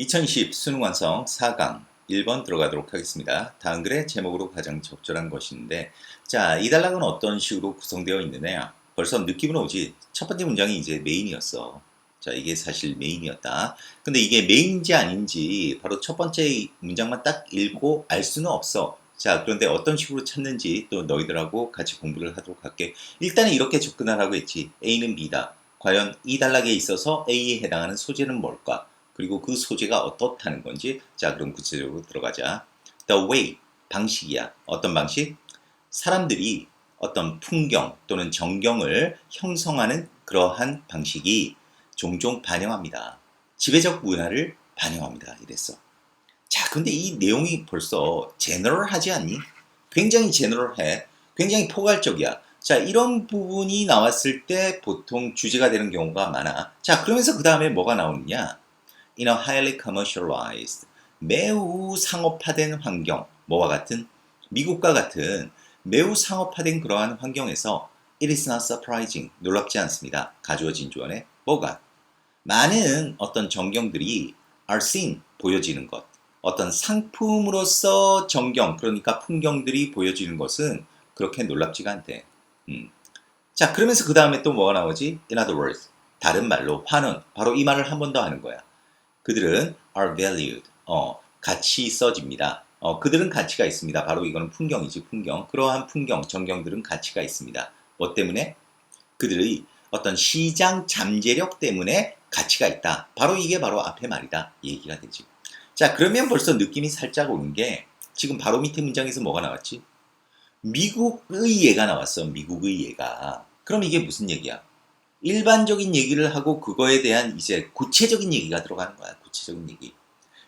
2020 수능 완성 4강 1번 들어가도록 하겠습니다. 다음 글의 제목으로 가장 적절한 것인데 자, 이 단락은 어떤 식으로 구성되어 있느냐 벌써 느낌은 오지 첫 번째 문장이 이제 메인이었어. 자, 이게 사실 메인이었다. 근데 이게 메인인지 아닌지 바로 첫 번째 문장만 딱 읽고 알 수는 없어. 자, 그런데 어떤 식으로 찾는지 또 너희들하고 같이 공부를 하도록 할게. 일단은 이렇게 접근하라고 했지. A는 B다. 과연 이 단락에 있어서 A에 해당하는 소재는 뭘까? 그리고 그 소재가 어떻다는 건지 자 그럼 구체적으로 들어가자. The way 방식이야. 어떤 방식? 사람들이 어떤 풍경 또는 정경을 형성하는 그러한 방식이 종종 반영합니다. 지배적 문화를 반영합니다. 이랬어. 자, 근데 이 내용이 벌써 제너럴하지 않니? 굉장히 제너럴해. 굉장히 포괄적이야. 자, 이런 부분이 나왔을 때 보통 주제가 되는 경우가 많아. 자, 그러면서 그 다음에 뭐가 나오느냐? In a highly commercialized 매우 상업화된 환경 뭐와 같은 미국과 같은 매우 상업화된 그러한 환경에서 it is not surprising 놀랍지 않습니다. 가주어진 조언에 뭐가 많은 어떤 정경들이 are seen 보여지는 것 어떤 상품으로서 정경 그러니까 풍경들이 보여지는 것은 그렇게 놀랍지가 않대. 음. 자 그러면서 그 다음에 또 뭐가 나오지? In other words 다른 말로 환원 바로 이 말을 한 번 더 하는 거야. 그들은 are valued. 어, 가치 있어집니다. 어, 그들은 가치가 있습니다. 바로 이거는 풍경이지, 풍경. 그러한 풍경, 전경들은 가치가 있습니다. 뭐 때문에? 그들의 어떤 시장 잠재력 때문에 가치가 있다. 바로 이게 바로 앞에 말이다. 얘기가 되지. 자, 그러면 벌써 느낌이 살짝 오는 게 지금 바로 밑에 문장에서 뭐가 나왔지? 미국의 예가 나왔어. 미국의 예가. 그럼 이게 무슨 얘기야? 일반적인 얘기를 하고 그거에 대한 이제 구체적인 얘기가 들어가는 거야. 구체적인 얘기.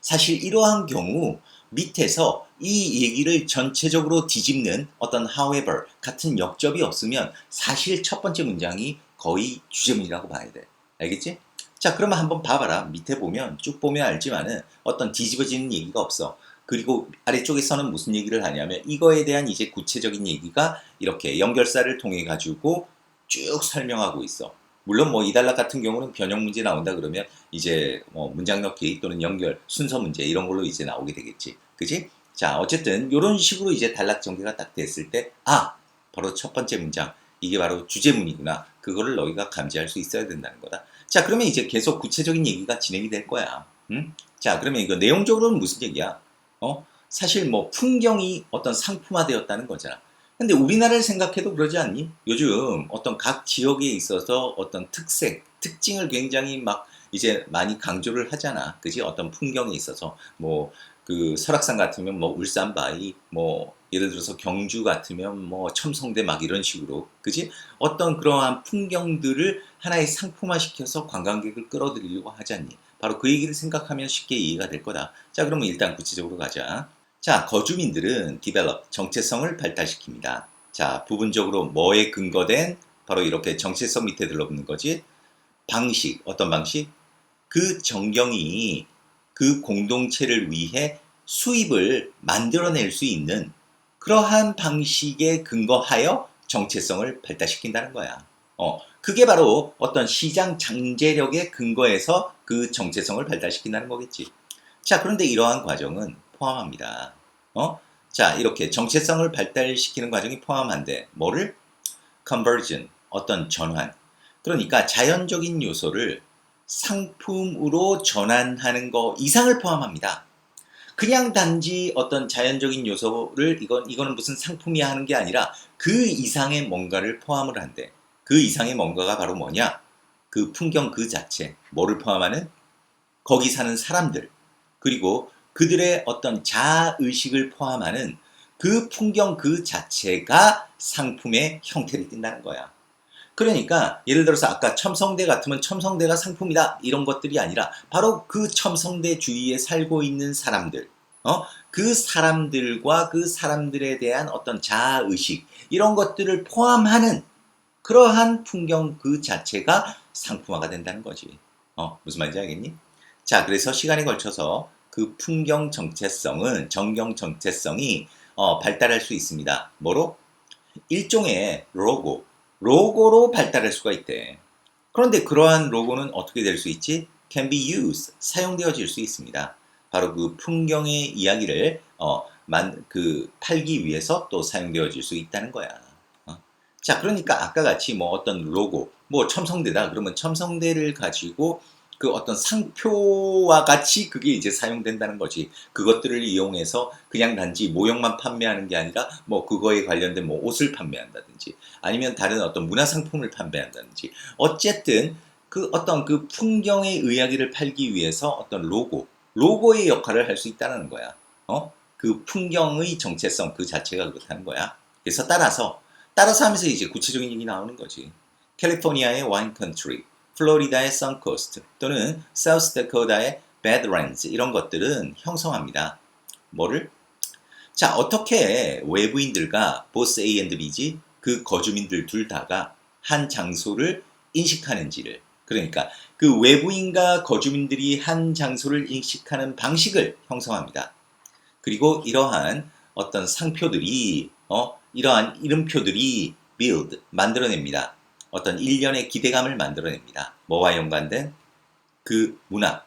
사실 이러한 경우 밑에서 이 얘기를 전체적으로 뒤집는 어떤 however 같은 역접이 없으면 사실 첫 번째 문장이 거의 주제문이라고 봐야 돼. 알겠지? 자, 그러면 한번 봐봐라. 밑에 보면 쭉 보면 알지만은 어떤 뒤집어지는 얘기가 없어. 그리고 아래쪽에서는 무슨 얘기를 하냐면 이거에 대한 이제 구체적인 얘기가 이렇게 연결사를 통해 가지고 쭉 설명하고 있어. 물론 뭐 이달락 같은 경우는 변형 문제 나온다 그러면 이제 뭐 문장 넣기 또는 연결 순서 문제 이런 걸로 이제 나오게 되겠지. 그지? 자, 어쨌든 이런 식으로 이제 단락 전개가 딱 됐을 때 아, 바로 첫 번째 문장 이게 바로 주제문이구나. 그거를 너희가 감지할 수 있어야 된다는 거다. 자, 그러면 이제 계속 구체적인 얘기가 진행이 될 거야. 응? 자, 그러면 이거 내용적으로는 무슨 얘기야? 어? 사실 뭐 풍경이 어떤 상품화되었다는 거잖아. 근데 우리나라를 생각해도 그러지 않니? 요즘 어떤 각 지역에 있어서 어떤 특색, 특징을 굉장히 막 이제 많이 강조를 하잖아. 그지? 어떤 풍경에 있어서 뭐 그 설악산 같으면 뭐 울산 바위, 뭐 예를 들어서 경주 같으면 뭐 첨성대 막 이런 식으로, 그지? 어떤 그러한 풍경들을 하나의 상품화시켜서 관광객을 끌어들이려고 하지 않니? 바로 그 얘기를 생각하면 쉽게 이해가 될 거다. 자, 그러면 일단 구체적으로 가자. 자, 거주민들은 develop, 정체성을 발달시킵니다. 자, 부분적으로 뭐에 근거된 바로 이렇게 정체성 밑에 들러붙는 거지. 방식, 어떤 방식? 그 정경이 그 공동체를 위해 수입을 만들어낼 수 있는 그러한 방식에 근거하여 정체성을 발달시킨다는 거야. 어, 그게 바로 어떤 시장 잠재력에 근거해서 그 정체성을 발달시킨다는 거겠지. 자, 그런데 이러한 과정은 포함합니다. 어? 자, 이렇게 정체성을 발달시키는 과정이 포함한데, 뭐를? conversion, 어떤 전환. 그러니까 자연적인 요소를 상품으로 전환하는 거 이상을 포함합니다. 그냥 단지 어떤 자연적인 요소를 이건 이거는 무슨 상품이야 하는 게 아니라 그 이상의 뭔가를 포함을 한대. 그 이상의 뭔가가 바로 뭐냐? 그 풍경 그 자체. 뭐를 포함하는? 거기 사는 사람들. 그리고 그들의 어떤 자의식을 포함하는 그 풍경 그 자체가 상품의 형태를 띈다는 거야. 그러니까 예를 들어서 아까 첨성대 같으면 첨성대가 상품이다 이런 것들이 아니라 바로 그 첨성대 주위에 살고 있는 사람들 어? 그 사람들과 그 사람들에 대한 어떤 자아의식 이런 것들을 포함하는 그러한 풍경 그 자체가 상품화가 된다는 거지. 어, 무슨 말인지 알겠니? 자, 그래서 시간에 걸쳐서 그 풍경 정체성은 정경 정체성이 어, 발달할 수 있습니다. 뭐로? 일종의 로고, 로고로 발달할 수가 있대. 그런데 그러한 로고는 어떻게 될 수 있지? can be used 사용되어질 수 있습니다. 바로 그 풍경의 이야기를 어, 만, 그 팔기 위해서 또 사용되어질 수 있다는 거야. 어? 자, 그러니까 아까 같이 뭐 어떤 로고, 뭐 첨성대다 그러면 첨성대를 가지고 그 어떤 상표와 같이 그게 이제 사용된다는 거지. 그것들을 이용해서 그냥 단지 모형만 판매하는 게 아니라 뭐 그거에 관련된 뭐 옷을 판매한다든지 아니면 다른 어떤 문화 상품을 판매한다든지 어쨌든 그 어떤 그 풍경의 이야기를 팔기 위해서 어떤 로고, 로고의 역할을 할 수 있다는 거야. 어? 그 풍경의 정체성 그 자체가 그렇다는 거야. 그래서 따라서 따라서 하면서 이제 구체적인 얘기 나오는 거지. 캘리포니아의 와인 컨트리, 플로리다의 선코스트 또는 사우스 다코다의 배드랜즈 이런 것들은 형성합니다. 뭐를? 자, 어떻게 외부인들과 보스 A and B지 그 거주민들 둘 다가 한 장소를 인식하는지를 그러니까 그 외부인과 거주민들이 한 장소를 인식하는 방식을 형성합니다. 그리고 이러한 어떤 상표들이 어 이러한 이름표들이 build 만들어냅니다. 어떤 일련의 기대감을 만들어냅니다. 뭐와 연관된 그 문화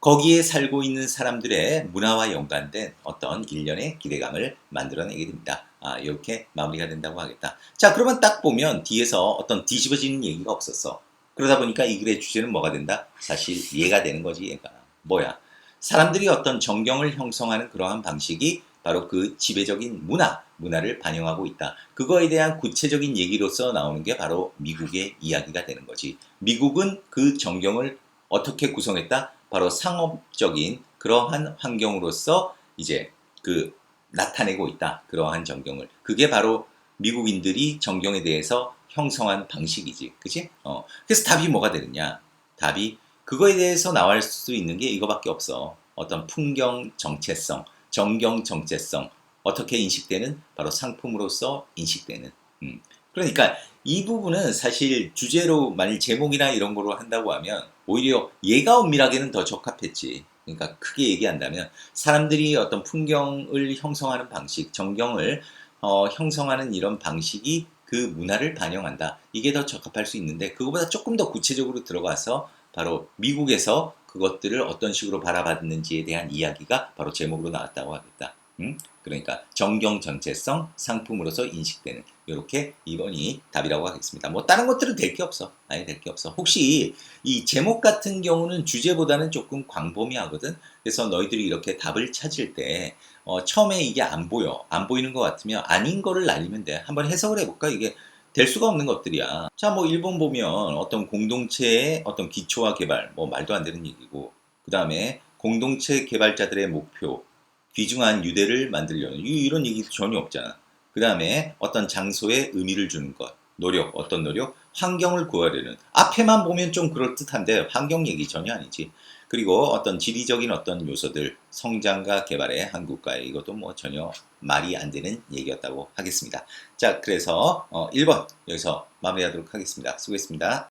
거기에 살고 있는 사람들의 문화와 연관된 어떤 일련의 기대감을 만들어내게 됩니다. 아, 이렇게 마무리가 된다고 하겠다. 자, 그러면 딱 보면 뒤에서 어떤 뒤집어지는 얘기가 없었어. 그러다 보니까 이 글의 주제는 뭐가 된다? 사실 이해가 되는 거지, 얘가. 뭐야? 사람들이 어떤 정경을 형성하는 그러한 방식이 바로 그 지배적인 문화, 문화를 반영하고 있다. 그거에 대한 구체적인 얘기로서 나오는 게 바로 미국의 이야기가 되는 거지. 미국은 그 정경을 어떻게 구성했다? 바로 상업적인 그러한 환경으로서 이제 그 나타내고 있다. 그러한 정경을. 그게 바로 미국인들이 정경에 대해서 형성한 방식이지. 그치? 어. 그래서 답이 뭐가 되느냐? 답이 그거에 대해서 나올 수 있는 게 이거밖에 없어. 어떤 풍경 정체성, 정경 정체성, 어떻게 인식되는? 바로 상품으로서 인식되는. 음. 그러니까 이 부분은 사실 주제로 만일 제목이나 이런 거로 한다고 하면 오히려 얘가 엄밀하게는 더 적합했지. 그러니까 크게 얘기한다면 사람들이 어떤 풍경을 형성하는 방식, 정경을 어, 형성하는 이런 방식이 그 문화를 반영한다. 이게 더 적합할 수 있는데 그거보다 조금 더 구체적으로 들어가서 바로 미국에서 그것들을 어떤 식으로 바라봤는지에 대한 이야기가 바로 제목으로 나왔다고 하겠다. 음? 그러니까 정경 전체성 상품으로서 인식되는 이렇게 2번이 답이라고 하겠습니다. 뭐 다른 것들은 될 게 없어. 아예 될 게 없어. 혹시 이 제목 같은 경우는 주제보다는 조금 광범위하거든. 그래서 너희들이 이렇게 답을 찾을 때 어, 처음에 이게 안 보여. 안 보이는 것 같으면 아닌 거를 날리면 돼. 한번 해석을 해볼까? 이게 될 수가 없는 것들이야. 자, 뭐 1번 보면 어떤 공동체의 어떤 기초와 개발, 뭐 말도 안 되는 얘기고, 그 다음에 공동체 개발자들의 목표, 귀중한 유대를 만들려는 이- 이런 얘기 전혀 없잖아. 그 다음에 어떤 장소에 의미를 주는 것, 노력, 어떤 노력, 환경을 구하려는 앞에만 보면 좀 그럴 듯한데 환경 얘기 전혀 아니지. 그리고 어떤 지리적인 어떤 요소들, 성장과 개발의 한국과의 이것도 뭐 전혀 말이 안 되는 얘기였다고 하겠습니다. 자, 그래서 어, 1번 여기서 마무리하도록 하겠습니다. 수고했습니다.